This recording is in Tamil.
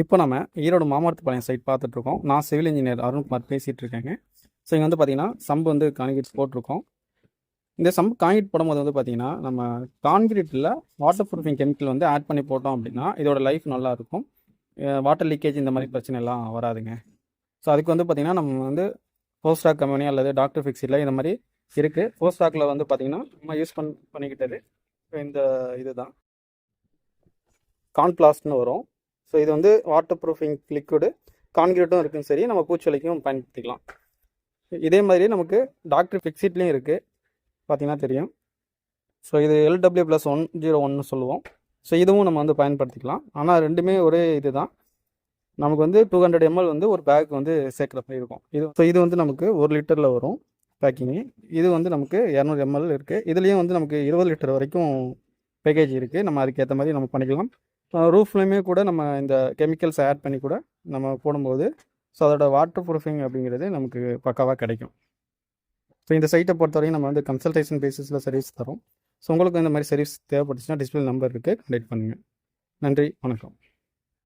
இப்போ நம்ம ஈரோடு மாமரத்துப்பாளையம் சைட் பார்த்துட்ருக்கோம். நான் சிவில் இன்ஜினியர் அருண்குமார் பேசிகிட்டு இருக்கேங்க ஸோ இங்கே வந்து பார்த்தீங்கன்னா சம்பு வந்து கான்கிரீட் போட்டிருக்கோம். இந்த சம்பு கான்கிரீட் போடும்போது வந்து பார்த்தீங்கன்னா நம்ம கான்கிரீட்டில் வாட்டர் ப்ரூஃபிங் கெமிக்கல் வந்து ஆட் பண்ணி போட்டோம் அப்படின்னா இதோட லைஃப் நல்லாயிருக்கும் வாட்டர் லீக்கேஜ் இந்த மாதிரி பிரச்சனை எல்லாம் வராதுங்க. ஸோ அதுக்கு வந்து பார்த்திங்கன்னா நம்ம வந்து போஸ்டாக் கம்பெனி அல்லது டாக்டர் ஃபிக்ஸில் இந்த மாதிரி இருக்குது போஸ்டாக்கில் வந்து பார்த்தீங்கன்னா நம்ம யூஸ் பண் பண்ணிக்கிட்டது. இந்த இது தான் கான்பிளாஸ்ட்னு வரும். ஸோ இது வந்து வாட்டர் ப்ரூஃபிங் லிக்விடு கான்கிரீட்டும் இருக்குன்னு சரி. நம்ம பூச்சொலிக்கும் பயன்படுத்திக்கலாம். இதே மாதிரி நமக்கு டாக்டர் ஃபிக்ஸிட்லேயும் இருக்குது பார்த்தீங்கன்னா தெரியும். ஸோ இது எல்டபிள்யூ ப்ளஸ் ஒன் ஜீரோ ஒன்னு சொல்லுவோம். ஸோ இதுவும் நம்ம வந்து பயன்படுத்திக்கலாம். ஆனால் ரெண்டுமே ஒரே இது தான் நமக்கு வந்து டூ ஹண்ட்ரட் எம்எல் வந்து ஒரு பேக் வந்து சேர்க்குற மாதிரி இருக்கும். இது ஸோ இது வந்து நமக்கு ஒரு லிட்டரில் வரும் பேக்கிங்கு இது வந்து நமக்கு இரநூறு எம்எல் இருக்குது இதுலேயும் வந்து நமக்கு இருபது லிட்டர் வரைக்கும் பேக்கேஜ் இருக்குது நம்ம அதுக்கேற்ற மாதிரி நம்ம பண்ணிக்கலாம். ரூஃப்லேயுமே கூட நம்ம இந்த கெமிக்கல்ஸ் ஆட் பண்ணி கூட நம்ம போடும்போது ஸோ அதோட வாட்டர் ப்ரூஃபிங் அப்படிங்கிறது நமக்கு பக்காவாக கிடைக்கும். ஸோ இந்த சைட்டை பொறுத்தவரைக்கும் நம்ம வந்து கன்சல்டேஷன் பேசிஸில் சர்வீஸ் தரோம். ஸோ உங்களுக்கு இந்த மாதிரி சர்வீஸ் தேவைப்பட்டுச்சுன்னா டிஸ்பிளே நம்பர் இருக்குது பண்ணுங்கள் நன்றி. வணக்கம்.